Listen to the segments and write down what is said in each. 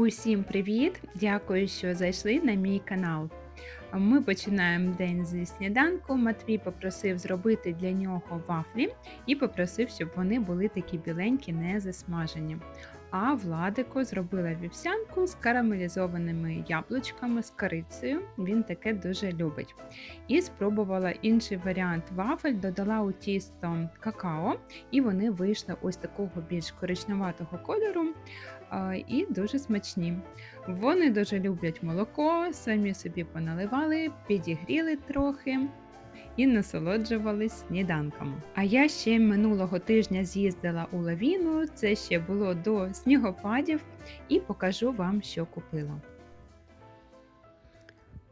Усім привіт! Дякую, що зайшли на мій канал. Ми починаємо день зі сніданку. Матвій попросив зробити для нього вафлі і попросив, щоб вони були такі біленькі, не засмажені. А Владико зробила вівсянку з карамелізованими яблучками з корицею. Він таке дуже любить. І спробувала інший варіант вафель, додала у тісто какао, і вони вийшли ось такого більш коричневатого кольору і дуже смачні. Вони дуже люблять молоко, самі собі поналивали, підігріли трохи і насолоджувались сніданком. А я ще минулого тижня з'їздила у лавіну, це ще було до снігопадів, і покажу вам, що купила.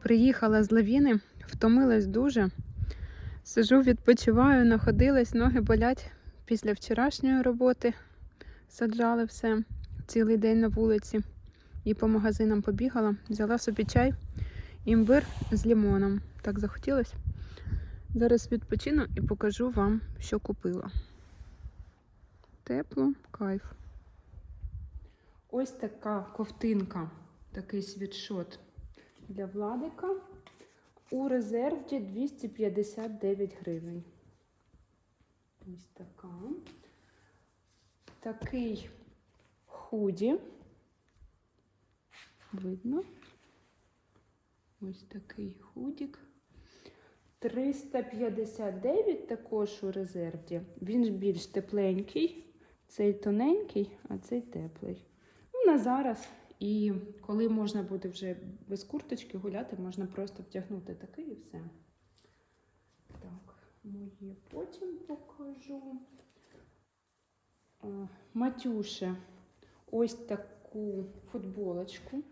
Приїхала з лавіни, втомилась дуже. Сижу, відпочиваю, находилась, ноги болять після вчорашньої роботи. Саджали все цілий день на вулиці і по магазинам побігала, взяла собі чай, імбир з лімоном. Так захотілося. Зараз відпочину і покажу вам, що купила. Тепло, кайф. Ось така ковтинка, такий світшот для владика. У резерві 259 гривень. Ось така. Такий худі. Видно. Ось такий худік. 359 також у резерві. Він ж більш тепленький. Цей тоненький, а цей теплий. Ну, на зараз. І коли можна буде вже без курточки гуляти, можна просто втягнути такий і все. Так, моє потім покажу. Матюше ось таку футболочку.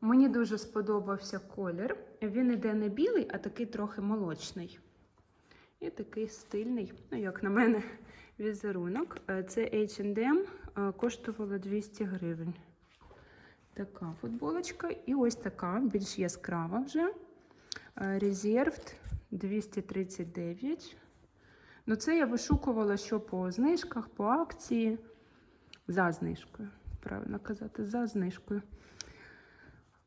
Мені дуже сподобався колір. Він іде не білий, а такий трохи молочний. І такий стильний, ну, як на мене, візерунок. Е, Це H&M, е, коштувало 200 гривень. Така футболочка. І ось така, більш яскрава вже. Резервд 239. Ну, це я вишукувала, що по знижках, по акції. За знижкою. Правильно казати, за знижкою.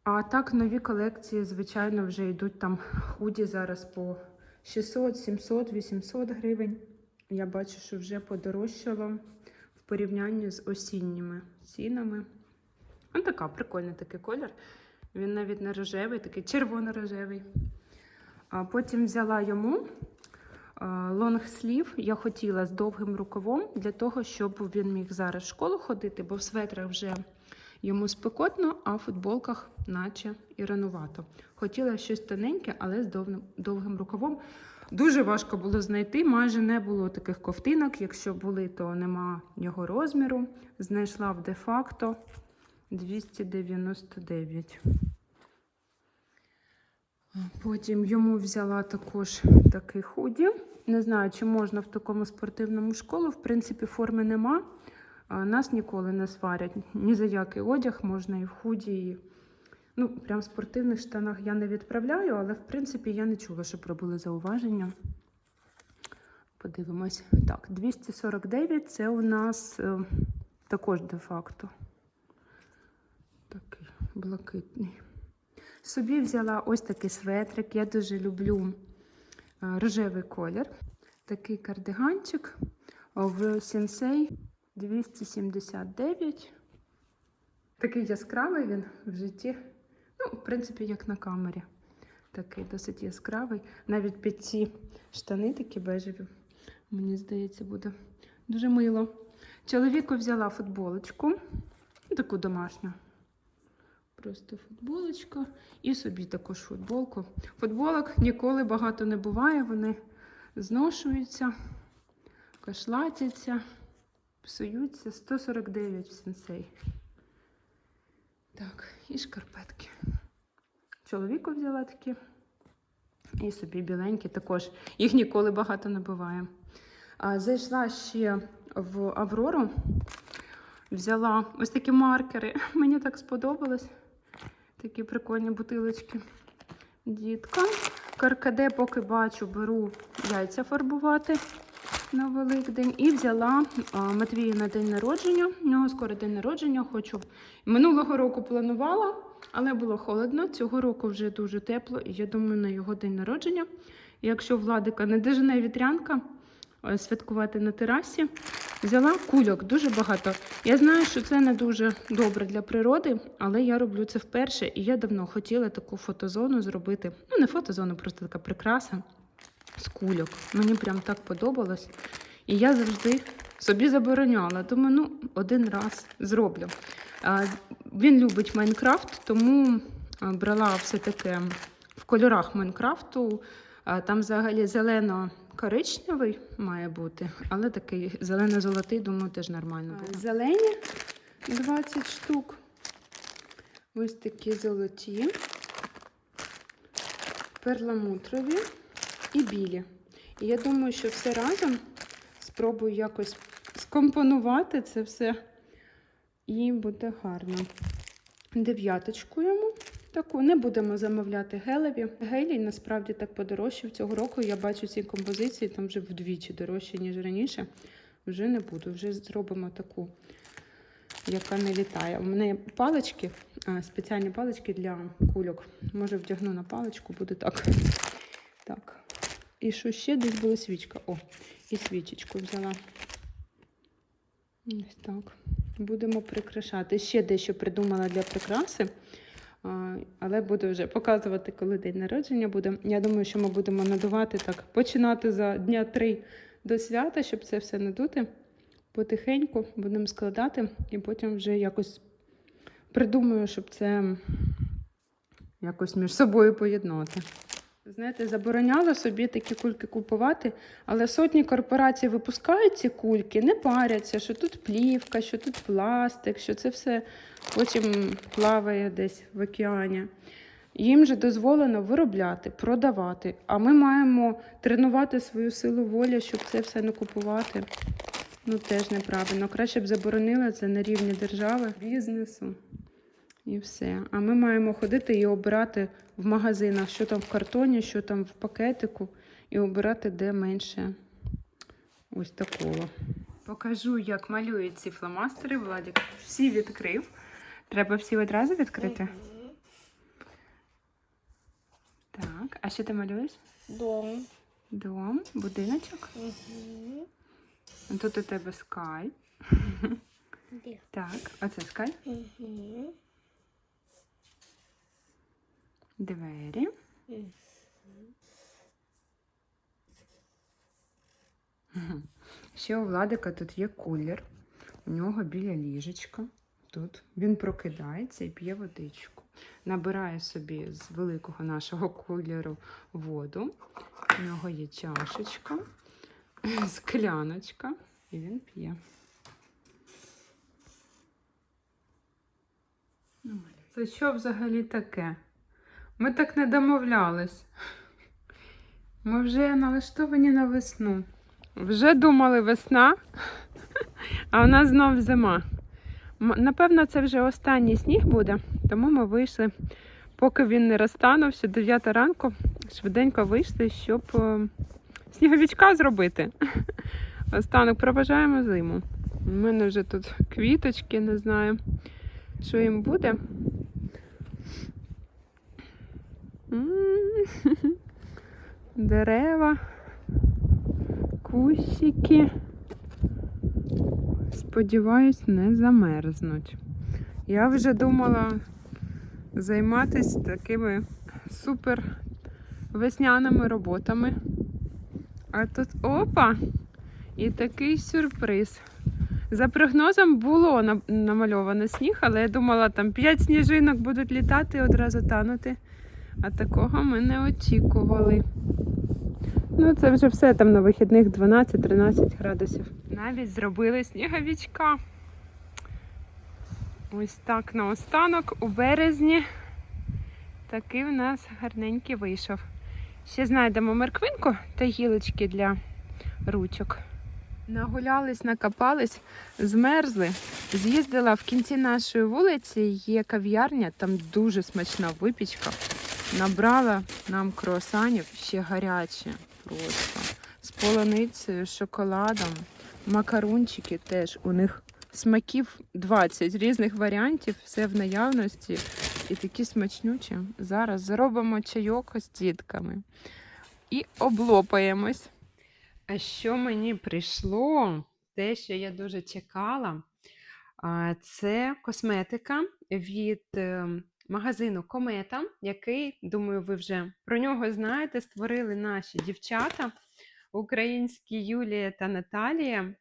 А так, нові колекції, звичайно, вже йдуть там худі зараз по 600, 700, 800 гривень. Я бачу, що вже подорожчало в порівнянні з осінніми цінами. Ось така прикольний такий колір. Він навіть не рожевий, такий червоно-рожевий. А потім взяла йому лонгслів. Я хотіла з довгим рукавом для того, щоб він міг зараз в школу ходити, бо в светрах вже йому спекотно, а в футболках, наче і ранувато. Хотіла щось тоненьке, але з довгим, рукавом. Дуже важко було знайти, майже не було таких ковтинок. Якщо були, то нема його розміру. Знайшла в де-факто 299. Потім йому взяла також такий худі. Не знаю, чи можна в такому спортивному школу. В принципі, форми нема. Нас ніколи не сварять. Ні за який одяг можна і в худі. І... Ну, прям в спортивних штанах я не відправляю, але в принципі я не чула, щоб робили зауваження. Подивимось. Так, 249 це у нас е, також де-факто. Такий блакитний. Собі взяла ось такий светрик. Я дуже люблю е, рожевий колір. Такий кардиганчик в Сенсей 279. Такий яскравий він в житті. Ну, в принципі, як на камері. Такий досить яскравий. Навіть під ці штани такі бежеві. Мені здається, буде дуже мило. Чоловіку взяла футболочку, таку домашню. Просто футболочка і собі також футболку. Футболок ніколи багато не буває, вони зношуються, кашлатяться, псуються. 149 в сенсей. Так, і шкарпетки. Чоловіку взяла такі. І собі біленькі також. Їх ніколи багато не буває. А, Зайшла ще в Аврору, взяла ось такі маркери. Мені так сподобалось. Такі прикольні бутилочки. Діткам. Каркаде, поки бачу, беру яйця фарбувати. На Великдень. І взяла Матвію на день народження. У нього скоро день народження. Хочу. Минулого року планувала, але було холодно. Цього року вже дуже тепло. І я думаю, на його день народження. Якщо владика не дожене вітрянка, е, святкувати на терасі. Взяла кульок дуже багато. Я знаю, що це не дуже добре для природи, але я роблю це вперше, і я давно хотіла таку фотозону зробити. Ну, не фотозону, просто така прикраса з кульок. Мені прям так подобалось. І я завжди собі забороняла. Думаю, ну, один раз зроблю. Він любить Майнкрафт, тому брала все таке в кольорах Майнкрафту. Там взагалі зелено-коричневий має бути, але такий зелено-золотий, думаю, теж нормально буде. Зелені 20 штук. Ось такі золоті, перламутрові і білі. І я думаю, що все разом спробую якось скомпонувати це все, і буде гарно. Дев'яточку йому таку. Не будемо замовляти гелеві. Гелій насправді так подорожчав. Цього року я бачу ці композиції там вже вдвічі дорожче, ніж раніше. Вже не буду, вже зробимо таку, яка не літає. У мене палички, спеціальні палички для кульок. Може, вдягну на паличку, буде так. Так. І що ще десь була свічка? О, і свічечку взяла. Ось так. Будемо прикрашати. Ще дещо придумала для прикраси, але буду вже показувати, коли день народження буде. Я думаю, що ми будемо надувати так, починати за дня три до свята, щоб це все надути. Потихеньку будемо складати і потім вже якось придумаю, щоб це якось між собою поєднати. Знаєте, забороняла собі такі кульки купувати, але сотні корпорацій випускають ці кульки, не паряться, що тут плівка, що тут пластик, що це все потім плаває десь в океані. Їм же дозволено виробляти, продавати, а ми маємо тренувати свою силу волі, щоб це все не купувати. Ну, теж неправильно. Краще б заборонили це на рівні держави, бізнесу. І все. А ми маємо ходити і обирати в магазинах, що там в картоні, що там в пакетику, і обирати де менше ось такого. Покажу, як малюють ці фломастери. Владик всі відкрив. Треба всі одразу відкрити. Так, а що ти малюєш? Дом. Дом, будиночок. Угу. Тут у тебе скай. Так, оце скай. Угу. Двері. Ще у Владика тут є кулер. У нього біля ліжечка. Тут він прокидається і п'є водичку. Набирає собі з великого нашого кулеру воду. У нього є чашечка, скляночка, і він п'є. Це що взагалі таке? Ми так не домовлялись. Ми вже налаштовані на весну. Вже думали весна, а у нас знов зима. Напевно, це вже останній сніг буде, тому ми вийшли, поки він не розтанувся, 9 ранку, швиденько вийшли, щоб е, сніговичка зробити. Останок проважаємо зиму. У мене вже тут квіточки, не знаю, що їм буде. Дерева, кущики. Сподіваюсь, не замерзнуть. Я вже думала займатися такими супер весняними роботами. А тут опа! І такий сюрприз. За прогнозом було на- намальовано сніг, але я думала, там 5 сніжинок будуть літати і одразу танути. А такого ми не очікували. Ну, це вже все там на вихідних 12-13 градусів. Навіть зробили сніговичка. Ось так наостанок у березні. Такий у нас гарненький вийшов. Ще знайдемо морквинку та гілочки для ручок. Нагулялись, накопались, змерзли. З'їздила в кінці нашої вулиці, є кав'ярня, там дуже смачна випічка. Набрала нам круасанів ще гаряче, просто з полуницею, шоколадом, макарунчики теж. У них смаків 20 різних варіантів, все в наявності. І такі смачнючі. Зараз зробимо чайок з дітками і облопаємось. А що мені прийшло? Те, що я дуже чекала, це косметика від е, магазину Комета, який, думаю, ви вже про нього знаєте, створили наші дівчата українські Юлія та Наталія.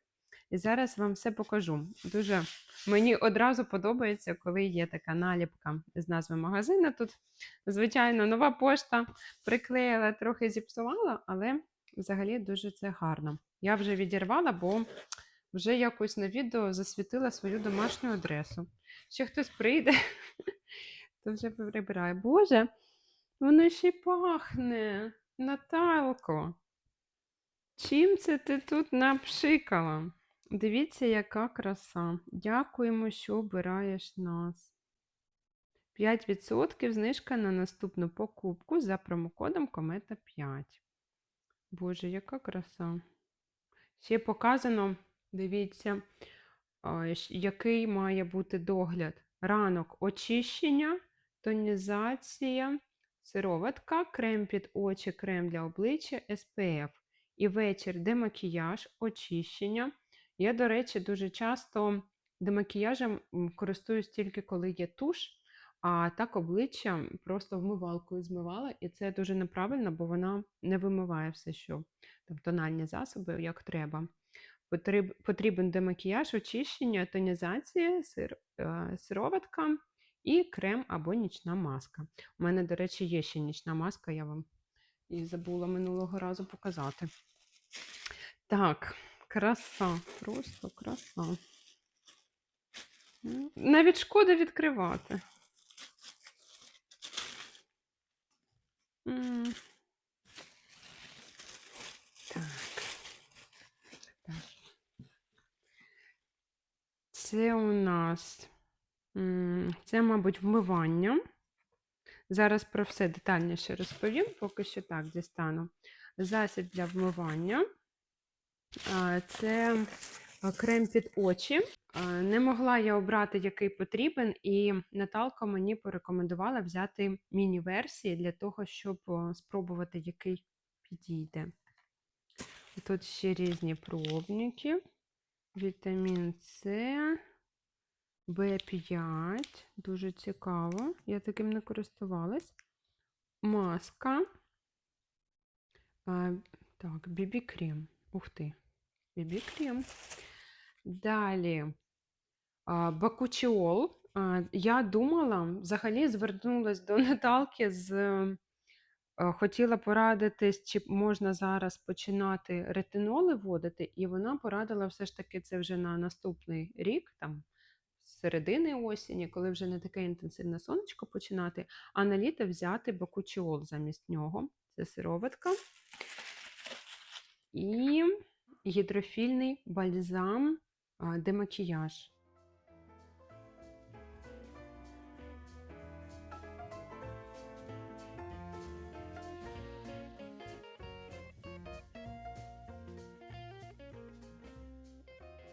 І зараз вам все покажу. Дуже мені одразу подобається, коли є така наліпка з назви магазину. Тут, звичайно, нова пошта приклеїла, трохи зіпсувала, але взагалі дуже це гарно. Я вже відірвала, бо вже якось на відео засвітила свою домашню адресу. Ще хтось прийде, то вже прибирає. Боже, воно ще й пахне, Наталко. Чим це ти тут напшикала? Дивіться, яка краса. Дякуємо, що обираєш нас. 5% знижка на наступну покупку за промокодом Комета 5. Боже, яка краса. Ще показано, дивіться, який має бути догляд. Ранок очищення, тонізація, сироватка, крем під очі, крем для обличчя, SPF. І вечір демакіяж, очищення. Я, до речі, дуже часто демакіяжем користуюсь тільки коли є туш, а так обличчя просто вмивалкою змивала, і це дуже неправильно, бо вона не вимиває все, що там тональні засоби, як треба. Потрібен демакіяж, очищення, тонізація, сир, е, сироватка і крем або нічна маска. У мене, до речі, є ще нічна маска, я вам і забула минулого разу показати. Так, краса, просто краса. Навіть шкода відкривати. Так. Це у нас, це, мабуть, вмивання. Зараз про все детальніше розповім, поки що так дістану. Засіб для вмивання. Це крем під очі. Не могла я обрати, який потрібен, і Наталка мені порекомендувала взяти міні-версії для того, щоб спробувати, який підійде. Тут ще різні пробники. Вітамін С, В5. Дуже цікаво. Я таким не користувалась. Маска. А, так, бібі-крем. Ух ти. Бібі-крем. Далі а, бакучіол. А, я думала, взагалі звернулась до Наталки з. е, Хотіла порадитись, чи можна зараз починати ретиноли вводити, і вона порадила все ж таки це вже на наступний рік, там середини осені, коли вже не таке інтенсивне сонечко починати, а на літо взяти бакучіол замість нього. Це сироватка. І гідрофільний бальзам демакіяж.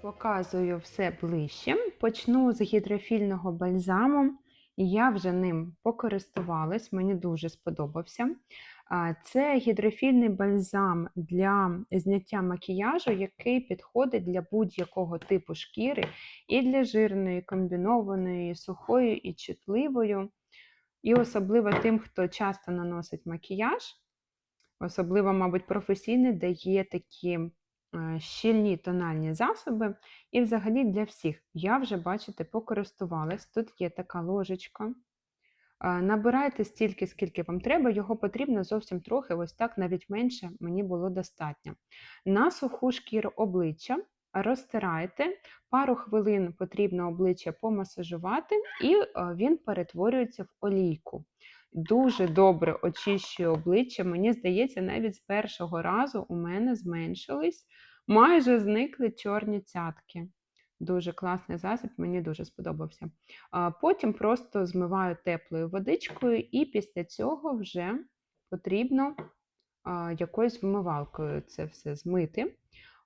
Показую все ближче. Почну з гідрофільного бальзаму. Я вже ним покористувалась, мені дуже сподобався. Це гідрофільний бальзам для зняття макіяжу, який підходить для будь-якого типу шкіри, і для жирної, комбінованої, сухої і чутливою. І особливо тим, хто часто наносить макіяж, особливо, мабуть, професійний, де є такі щільні тональні засоби. І взагалі для всіх. Я вже, бачите, покористувалась. Тут є така ложечка. Е, Набирайте стільки, скільки вам треба, його потрібно зовсім трохи, ось так, навіть менше мені було достатньо. На суху шкіру обличчя розтирайте, пару хвилин потрібно обличчя помасажувати, і е, він перетворюється в олійку. Дуже добре очищує обличчя. Мені здається, навіть з першого разу у мене зменшились, майже зникли чорні цятки. Дуже класний засіб, мені дуже сподобався. Потім просто змиваю теплою водичкою, і після цього вже потрібно якоюсь вмивалкою це все змити.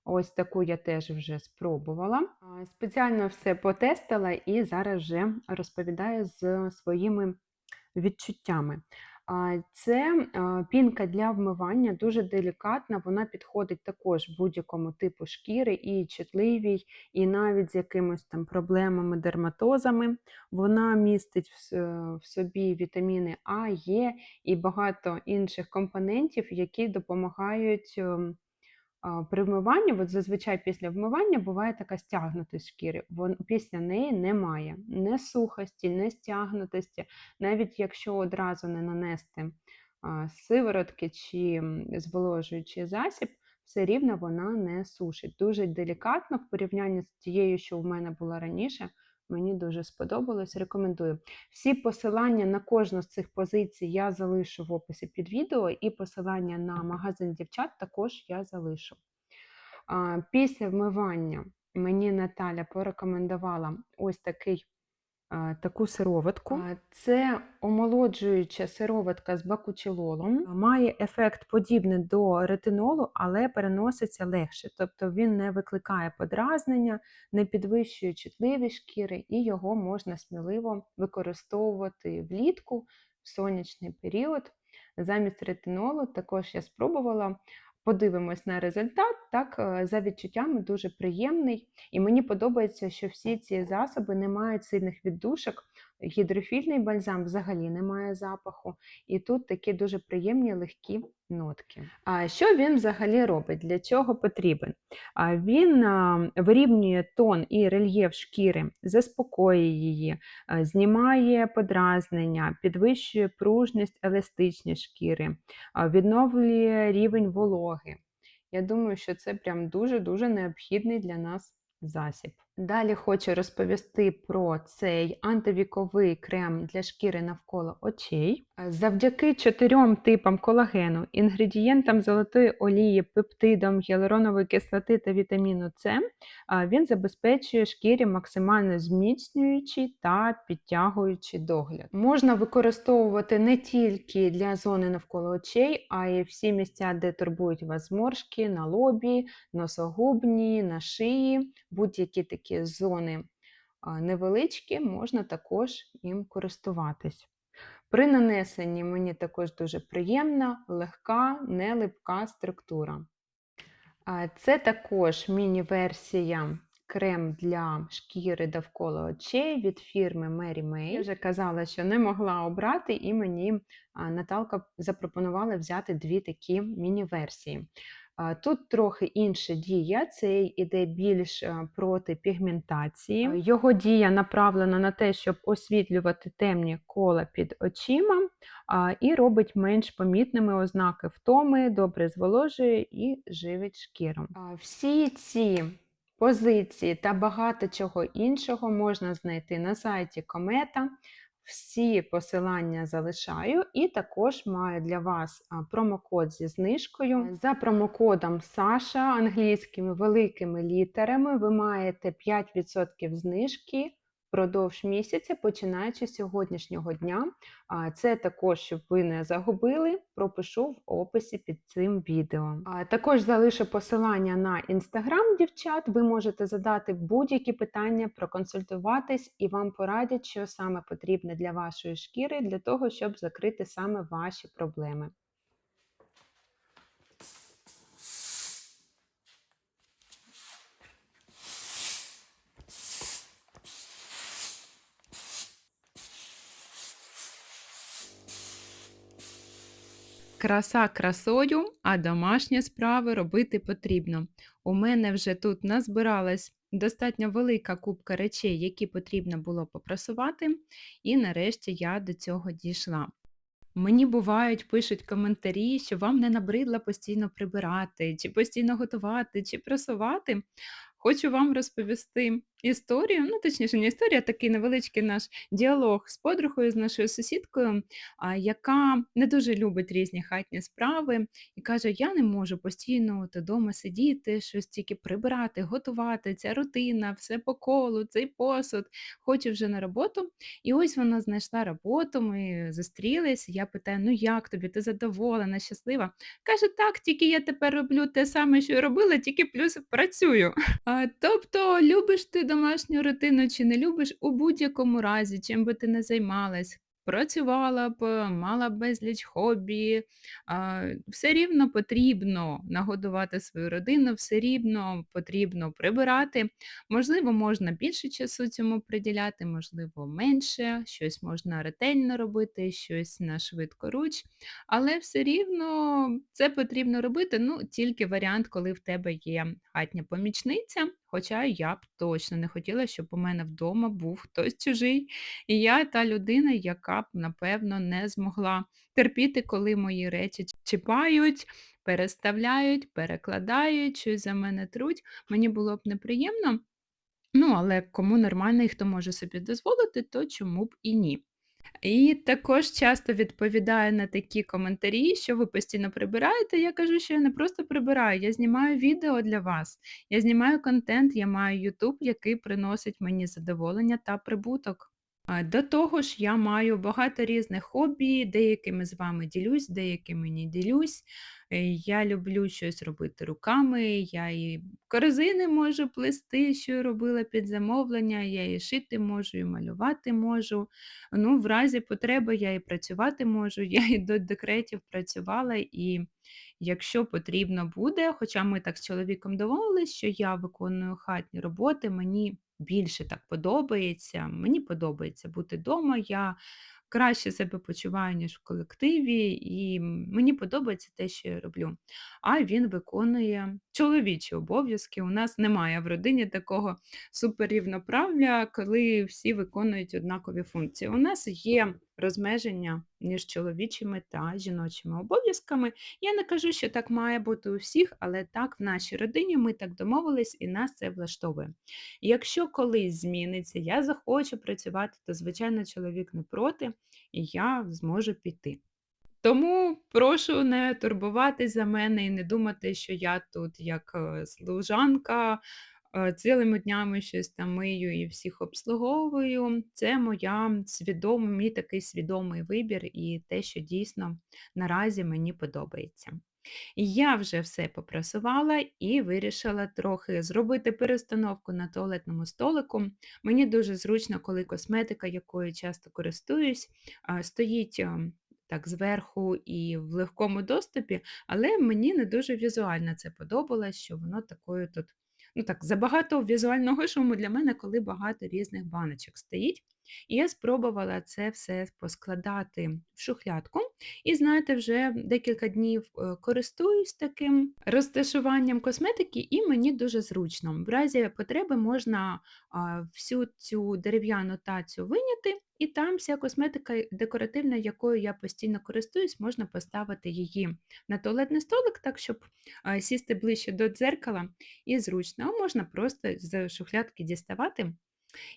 Ось таку я теж вже спробувала. Спеціально все потестила і зараз вже розповідаю з своїми відчуттями. Це пінка для вмивання, дуже делікатна. Вона підходить також будь-якому типу шкіри, і чутливій, і навіть з якимись там проблемами, дерматозами. Вона містить в собі вітаміни А, Е і багато інших компонентів, які допомагають. При вмиванні, от зазвичай після вмивання буває така стягнутість шкіри. Вон, після неї немає не сухості, не стягнутості. Навіть якщо одразу не нанести сиворотки чи зволожуючий засіб, все рівно вона не сушить. Дуже делікатно в порівнянні з тією, що в мене була раніше. Мені дуже сподобалось. Рекомендую. Всі посилання на кожну з цих позицій я залишу в описі під відео, і посилання на магазин дівчат також я залишу. Після вмивання мені Наталя порекомендувала ось такий, таку сироватку. Це омолоджуюча сироватка з бакучилолом. Має ефект подібний до ретинолу, але переноситься легше. Тобто він не викликає подразнення, не підвищує чутливість шкіри, і його можна сміливо використовувати влітку в сонячний період. Замість ретинолу також я спробувала. Подивимось на результат. Так, е, за відчуттями дуже приємний. І мені подобається, що всі ці засоби не мають сильних віддушок. Гідрофільний бальзам взагалі не має запаху. І тут такі дуже приємні легкі нотки. А що він взагалі робить? Для чого потрібен? А Він вирівнює тон і рельєф шкіри, заспокоює її, знімає подразнення, підвищує пружність, еластичність шкіри, відновлює рівень вологи. Я думаю, що це прям дуже-дуже необхідний для нас засіб. Далі хочу розповісти про цей антивіковий крем для шкіри навколо очей. Е, Завдяки чотирьом типам колагену, інгредієнтам золотої олії, пептидам, гіалуронової кислоти та вітаміну С, він забезпечує шкірі максимально зміцнюючий та підтягуючий догляд. Можна використовувати не тільки для зони навколо очей, а й всі місця, де турбують вас зморшки, на лобі, носогубні, на шиї, будь-які такі зони невеличкі, можна також їм користуватись. При нанесенні мені також дуже приємна, легка, нелипка структура. Це також міні-версія крем для шкіри довкола очей від фірми Mary May. Я вже казала, що не могла обрати, і мені Наталка запропонувала взяти дві такі міні-версії. Тут трохи інша дія, цей іде більш проти пігментації. Його дія направлена на те, щоб освітлювати темні кола під очима і робить менш помітними ознаки втоми, добре зволожує і живить шкіру. Всі ці позиції та багато чого іншого можна знайти на сайті Комета. Всі посилання залишаю, і також маю для вас промокод зі знижкою. За промокодом Саша англійськими великими літерами ви маєте 5% знижки впродовж місяця, починаючи з сьогоднішнього дня. А Це також, щоб ви не загубили, пропишу в описі під цим відео. Також залишу посилання на інстаграм дівчат. Ви можете задати будь-які питання, проконсультуватись і вам порадять, що саме потрібно для вашої шкіри, для того, щоб закрити саме ваші проблеми. Краса красою, а домашні справи робити потрібно. У мене вже тут назбиралась достатньо велика купка речей, які потрібно було попрасувати, і нарешті я до цього дійшла. Мені бувають, пишуть коментарі, що вам не набридло постійно прибирати, чи постійно готувати, чи прасувати. Хочу вам розповісти історію, ну, точніше, не історія, а такий невеличкий наш діалог з подругою, з нашою сусідкою, а, яка не дуже любить різні хатні справи і каже: "Я не можу постійно от дома сидіти, щось тільки прибирати, готувати, ця рутина, все по колу, цей посуд, хочу вже на роботу". І ось вона знайшла роботу, ми зустрілись. Я питаю: "Ну як тобі? Ти задоволена, щаслива?" Каже: "Так, тільки я тепер роблю те саме, що й робила, тільки плюс працюю". А, тобто любиш ти домашню рутину чи не любиш, у будь-якому разі, чим би ти не займалась, працювала б, мала безліч хобі, все рівно потрібно нагодувати свою родину, все рівно потрібно прибирати. Можливо, можна більше часу цьому приділяти, можливо, менше, щось можна ретельно робити, щось на швидкоруч. Але все рівно це потрібно робити, ну, тільки варіант, коли в тебе є хатня помічниця. Хоча я б точно не хотіла, щоб у мене вдома був хтось чужий. І я та людина, яка б, напевно, не змогла терпіти, коли мої речі чіпають, переставляють, перекладають, щось за мене труть. Мені було б неприємно. Ну, але кому нормально і хто може собі дозволити, то чому б і ні. І також часто відповідаю на такі коментарі, що ви постійно прибираєте. Я кажу, що я не просто прибираю, я знімаю відео для вас. Я знімаю контент, я маю YouTube, який приносить мені задоволення та прибуток. До того ж, я маю багато різних хобі, деякими з вами ділюсь, деякими не ділюсь. Е, Я люблю щось робити руками, я і корзини можу плести, що робила під замовлення, я і шити можу, і малювати можу. Ну, в разі потреби я і працювати можу. Я і до декретів працювала, і якщо потрібно буде, хоча ми так з чоловіком домовились, що я виконую хатні роботи, мені більше так подобається. Мені подобається бути вдома. Я краще себе почуваю, ніж в колективі, і мені подобається те, що я роблю. А він виконує чоловічі обов'язки. У нас немає в родині такого суперрівноправля, коли всі виконують однакові функції. У нас є розмеження між чоловічими та жіночими обов'язками. Я не кажу, що так має бути у всіх, але так в нашій родині ми так домовились і нас це влаштовує. Якщо колись зміниться, я захочу працювати, то, звичайно, чоловік не проти, і я зможу піти. Тому прошу не турбуватись за мене і не думати, що я тут як е, служанка, цілими днями щось там мию і всіх обслуговую. Це моя свідома, мій такий свідомий вибір і те, що дійсно наразі мені подобається. Я вже все попрасувала і вирішила трохи зробити перестановку на туалетному столику. Мені дуже зручно, коли косметика, якою часто користуюсь, стоїть так зверху і в легкому доступі, але мені не дуже візуально це подобалось, що воно такою тут. Ну так, забагато візуального шуму для мене, коли багато різних баночок стоїть. І я спробувала це все поскладати в шухлядку. І знаєте, вже декілька днів е, користуюсь таким розташуванням косметики, і мені дуже зручно. В разі потреби можна всю цю дерев'яну тацю виняти, і там вся косметика декоративна, якою я постійно користуюсь, можна поставити її на туалетний столик, так, щоб сісти ближче до дзеркала і зручно. А можна просто з шухлядки діставати.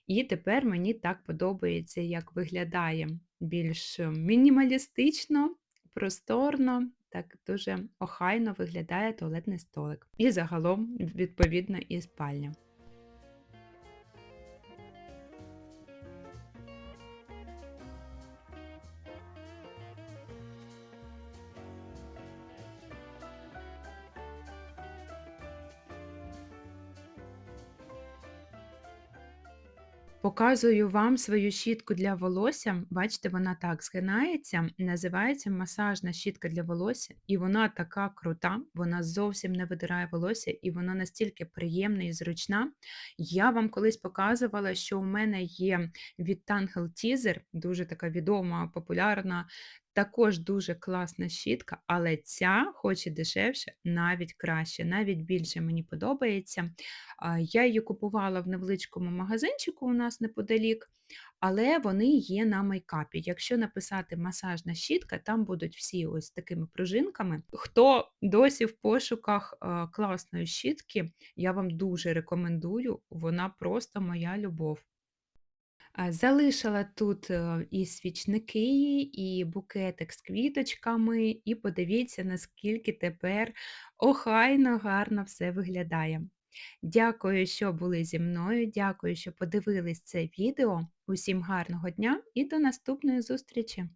І тепер мені так подобається, як виглядає більш е, мінімалістично, просторно, так дуже охайно виглядає туалетний столик. І загалом, відповідно, і спальня. Показую вам свою щітку для волосся. Бачите, вона так згинається, називається масажна щітка для волосся, і вона така крута, вона зовсім не видирає волосся, і вона настільки приємна і зручна. Я вам колись показувала, що у мене є від Tangle Teaser, дуже така відома, популярна, також дуже класна щітка, але ця, хоч і дешевше, навіть краще, навіть більше мені подобається. Я її купувала в невеличкому магазинчику у нас неподалік. але вони є на мейкапі. Якщо написати масажна щітка, там будуть всі ось такими пружинками. Хто досі в пошуках класної щітки, я вам дуже рекомендую, вона просто моя любов. Залишила тут е, і свічники, і букетик з квіточками, і подивіться, наскільки тепер охайно гарно все виглядає. Дякую, що були зі мною. Дякую, що подивились це відео. Усім гарного дня і до наступної зустрічі!